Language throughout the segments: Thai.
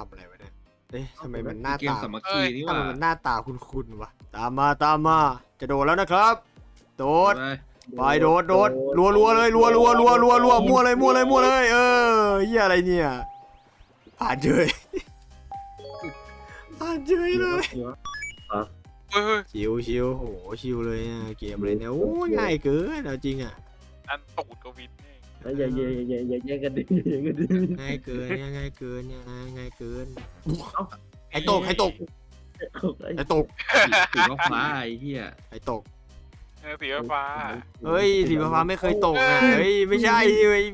ทำอะไรวะเนี่ย เอ๊ะทำไมมันหน้าเกมตาสามัคคีนี่หทำว่าไมมันหน้าตาคุ้นๆวะ ตามมาตามมา จะโดดแล้วนะครับ โดด ไปไปโดดโดดรัวรัวๆเลยรัวรัวรัวรัวรัวมั่วเลยมั่วเลยมั่วเลย เออเฮียอะไรเนี่ย ผ่านเฉย ผ่านเฉยเลยเฮ้ยเฮ้ยชิวชิวโอ้โหชิวเลยอะเกมเลยเนี่ยโอ้ยง่ายเกินเอาจริงอะอันตูดกวินนี่ อย่าอย่าอย่าอย่าแย่งกันดิอย่าแย่งกันดิง่ายเกินเนี่ยง่ายเกินเนี่ยง่ายเกินเอ้าไอ้ตกไอ้ตกไอ้ตกสีฟ้าไอ้เหี้ยไอ้ตกเออสีฟ้าเฮ้ยสีฟ้าไม่เคยตกอะเฮ้ยไม่ใช่เฮ้ย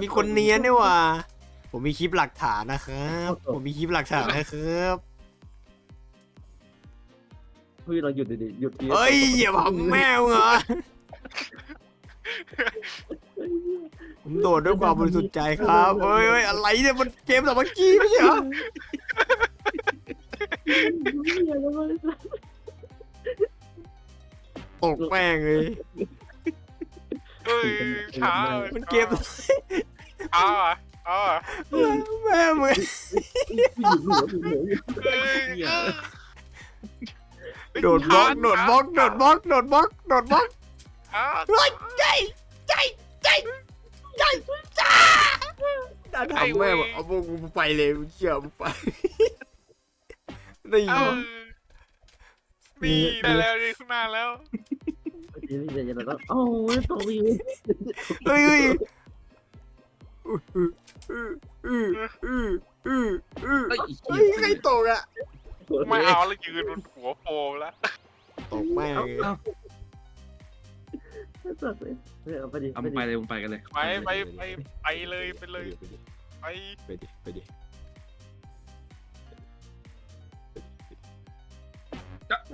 มีคนเนียนนี่หว่าผมมีคลิปหลักฐานนะครับ ผมมีคลิปหลักฐานนะครับเฮ้ยเราหยุดดิหยุดดิเฮ้ยอย่าบอกแมวเหรอ ผมโดดด้วยความบริสุทธิ์ใจครับเฮ้ยเฮ้ยอะไรเนี่ยมันเกมสามัคคีไม่ใช่เหรอตกแม่งเลยเฮ้ยช้ามันเกมช้าอะช้าอะแม่มึงเฮ้ยเหี้ยโดดบล็อกโดดบล็อกโดดบล็อกโดดบล็อกโดดบล็อกช้าเฮ้ย ด่าทำแม่บอกเอาพวกกูไปเลยมึงเชื่อมึงไปนี่เออนี่ได้แล้วนี่ข้างหน้าแล้วอย่าอย่าแล้วก็โอ้ยตกอยู่เฮ้ยเฮ้ยอืออืออืออืออืออือเฮ้ยเฮ้ยใครตกอะไม่เอาแล้วยืนบนหัวโฟมแล้วตกแม่งเลยเอ้า ตกเลยเอาไปดิเอามึงไปเลยมึงไปกันเลย ไปไปไปไปเลยไปเลยไปไปดิไปดิ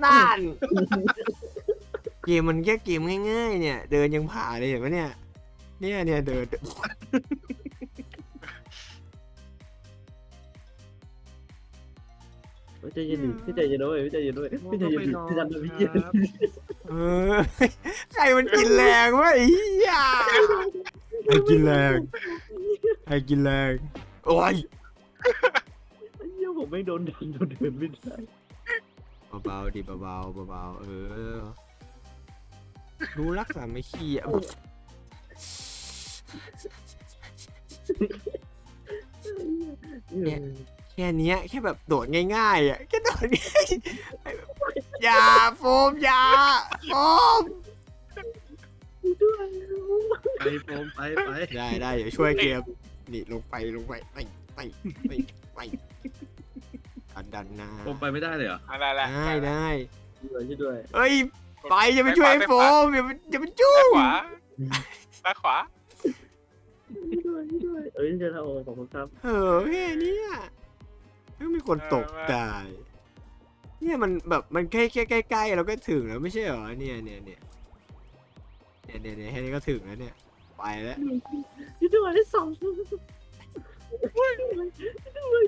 นั่นเกมมันแค่เกมง่ายๆเนี่ย เดินยังผ่าเลยเห็นไหมเนี่ย เนี่ยเนี่ยเดิน ไม่ใจเย็นดิไม่ใจเย็นด้วยไม่ใจเย็นด้วยไม่ใจเย็นดิไม่ใจเย็นดิเออใครมันกินแรงวะไอ้เหี้ยไอ้กินแรงไอ้กินแรงโอ้ยเยี่ยผมไม่โดนดันโดนเดินไม่ได้เบาๆดิเบาๆเบาๆเออรู้รักษาไม่ขี้อะแค่เนี้ยแค่แบบโดดง่ายๆอะแค่โดดง่ายอย่าโฟมอย่าโฟมไปโฟมไปไปได้ได้เดี๋ยวช่วยเกมนี่ลงไปลงไปไปไปไปไปดันดันนะโฟมไปไม่ได้เลยเหรออะไรแหละได้ได้ช่วยด้วยเอ้ยไปอย่าไปช่วยโฟมอย่าไปอย่าไปจุ้ด้านงขวาด้านขวาช่วยด้วยเอ้ยจะทำโอ้ขอบคุณครับเออแค่เนี้ย ไม่มีคนตกตายเนี่ยมันแบบมันแค่แค่ใกล้ๆเราก็ถึงแล้วไม่ใช่เหรอเนี่ยเนี่ยเนี่ยเนี่ยเนี่ยเนี่ยแค่นี้ก็ถึงแล้วเนี่ยไปแล้วช่วยด้วยสองช่วยด้วยช่วยด้วย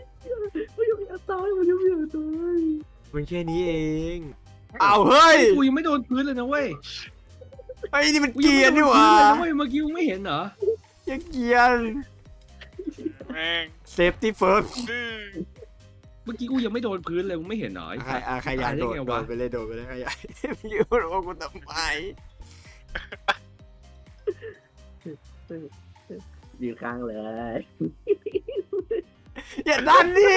ไม่ยอมอย่าตายไม่ยอมอย่าตายมันแค่นี้เองอ้าวเฮ้ยกูยังไม่โดนพื้นเลยนะเว้ยไอ้นี่มันกูเกรียนนี่หว่ายังไม่โดนพื้นเลยนะเว้ยเมื่อกี้มึงไม่เห็นเหรอยังเกรียนแม่งเซฟตี้เฟิร์สดื้อเมื่อกี้กูยังไม่โดนพื้นเลยมึงไม่เห็นเหรอไอ้ใครสัสอะใครอยากโดดตายได้ไงโดวะ ดไปเลยโดดไปเลยใครอยากพี่โอ้กูทำไมยืนข้างเลย อย่าดันดิ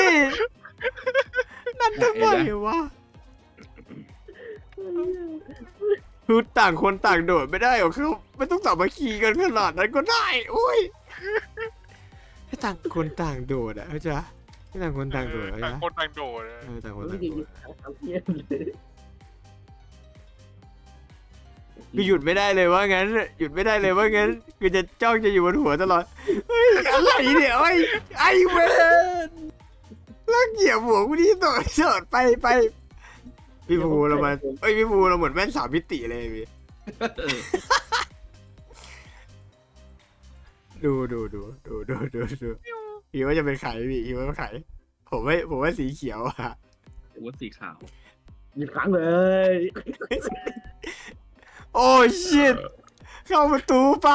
ดันทำไมวะคือต่างคนต่างโดดไม่ได้หรอกครับไม่ต้องสามัคคีกันขนาดนั้นก็ได้ อุ้ยให้ต่างคนต่างโดดอะเข้าใจปะ ให้ต่างคนต่างโดดเข้าใจต่างปะคนต่างโดดเลยเออต่างคนไม่ต่างได้โดยืดนข้างเพี้ยนเลยคือหยุดไม่ได้เลยว่างั้น หยุดไม่ได้เลยว่างั้นคือจะจ้องจะอยู่บนหัวตลอดเฮ้ยอะไรเนี่ยไอ้ยไอ้เวนแล้วเหยียบหัวกูที่โดดโดดไปไปพี่ภูเรามาเอ้ยพี่ภูเราเหมือนแว่นสามมิติเลยพี่เออดูดูดูดูดูดูดู พี่ว่าจะเป็นไข่พี่พี่ว่าเป็นไข่ผมว่าผมว่าสีเขียวอะหัวสีขาวยืนข้างเลย โอ้ชิตเข้าประตูไป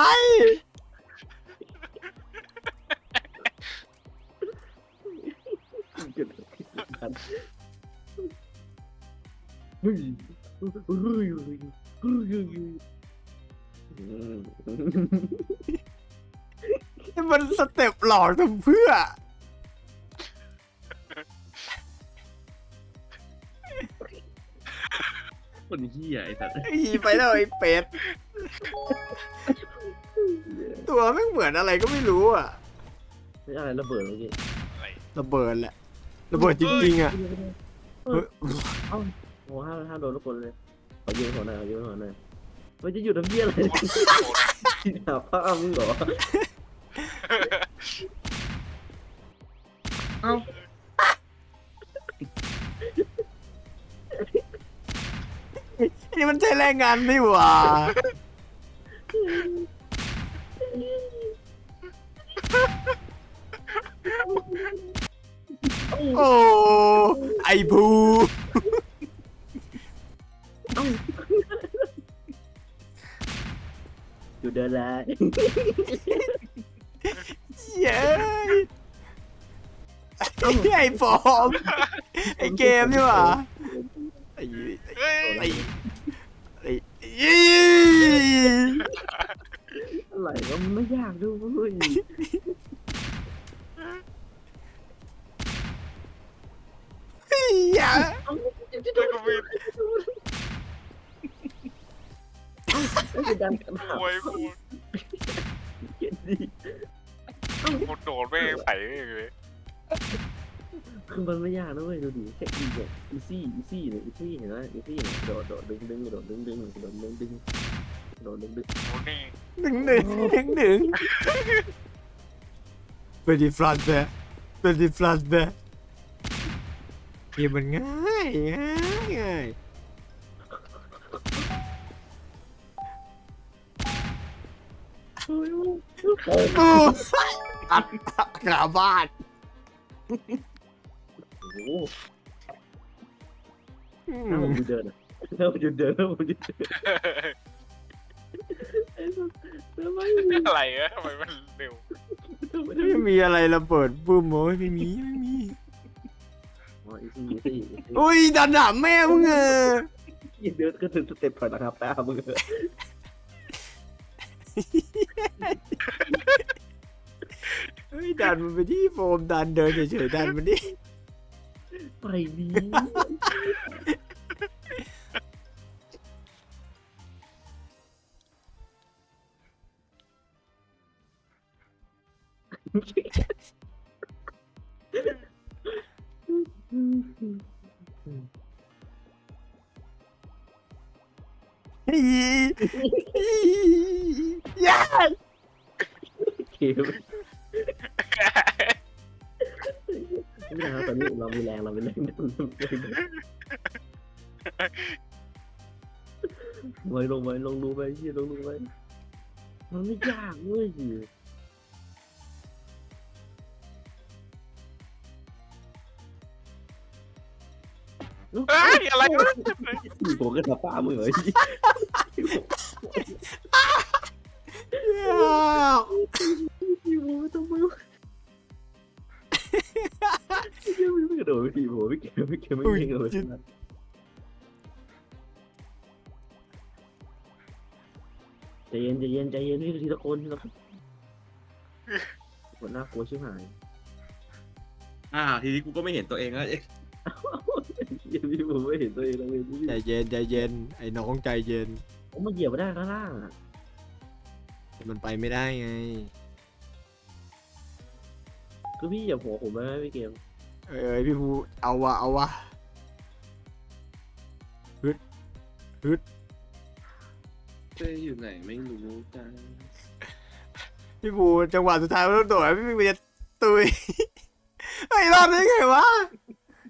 มมันสเต็ปหลอกทำเพื่อ คนเหี้ยไอ้สัตว์อีไปแล้วไอ้เป็ด ตัวไม่งเหมือนอะไรก็ไม่รู้อะ ไม่อะไรระเบิดเมื่อกี้อะไรระเบิดแหละ ระเบิดจริงๆอะเฮ้ยโอ้ห้าห้าโดนทุกคนเลยขอยืมหัวหน่อยขอยืมหัวหน่อยมันจะหยุดทำเพี้ยอะไรโคตรโคตรหาผ้ามึงเหรอ นี่มันใช่แรงงานนี่หว่าโอ้ไอภูหยุดเดินแล้ว เย้ยไอฟอร์มไอเกมนี่หว่าไอเฮ้ยไอไออีอะไรก็มันไม่ยากด้วยอย่าแล้วก็มีไม่เป็นดันกันโวยกูเย็นดี โดนแม่งใส่เลยคือมันไม่ยากนะเว้ยดูดิแค่อีเนี่ยอีซี่อีซี่เนี่ยอีซี่เห็นไหมอีซี่เนี่ยโดดโดดดึงดึงโดดดึงดึงโดดดึงดึงโดดดึงดึงโอ้นี่หนึ่งหนึ่งหนึ่งหนึ่งเป็นดีฟลันแบเป็นดีฟลันแบเกมมันง่ายง่ายง่ายโอ้ย อ้อัดขาบ้านโอ้โหถ้าผมหยุดเดินอะถ้าผมหยุดเดินถ้าผมหยุดเดินไอ้สัสทำไมอะไรอะทำไมมันเร็วทำไมไม่มีอะไรระเบิดปุ้มโอ้ยไม่มีไม่มีอ๋ออีซี่อีซี่อุ้ยดันหาแม่มึงเอออีเดินก็ถึงสเต็ปถอยหลังครับตามึงเฮ้ยดันมันไปที่โฟมดันเดินเฉยๆดันมันดิไปดีอีอีอย่าเก มไม่ได้ครับตอนนี้เรามีแรงเรามีแรงดันไว้ลงไว้ลงดูไปที่ลงดูไปมันไม่ยากเว้ยเอ้ยอะไรวะผมก็ทับป้ามือเหรอ ไม่เก็บไม่เก็บไม่เก่งเลยใจเย็นใจเย็นใจเย็นพี่ทีละคนทีละคนคนน่ากลัวชิบหายอ่าทีนี้กูก็ไม่เห็นตัวเองแล้วเอ๊ะยังพี่ผมไม่เห็นตัวเองเลยพี่ใจเย็นใจเย็น ไอ้น้องใจเย็น ผมมาเหยียบไม่ได้ข้างล่างอะมันไปไม่ได้ไง คือพี่เหยียบหัวผมไหมพี่เกม เอ้ยพี่ภูเอาวะเอาวะเจ๊อยู่ไหนไม่รู้จังพี่ภูจังหวะสุดท้ายมันต้องโดดพี่ภูจะตุยไอ้ยรอดได้ไงวะ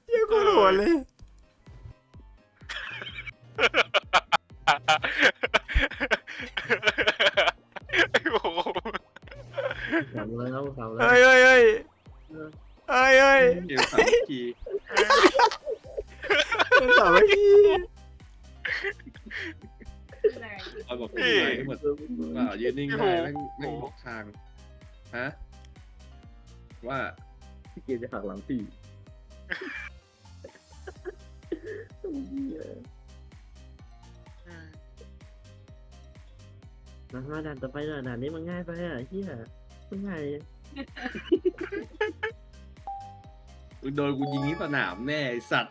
เยี่ยกูโดดเลยโอ้โห สามแล้วสามแล้วเฮ้ยเฮ้ยางฮะว่าพี่เกมจะหักหลังพี่มาด่านต่อไปเลยด่านนี้มันง่ายไปอะเฮียมันง่ายโดนกูยิงที่สนามแน่สัตว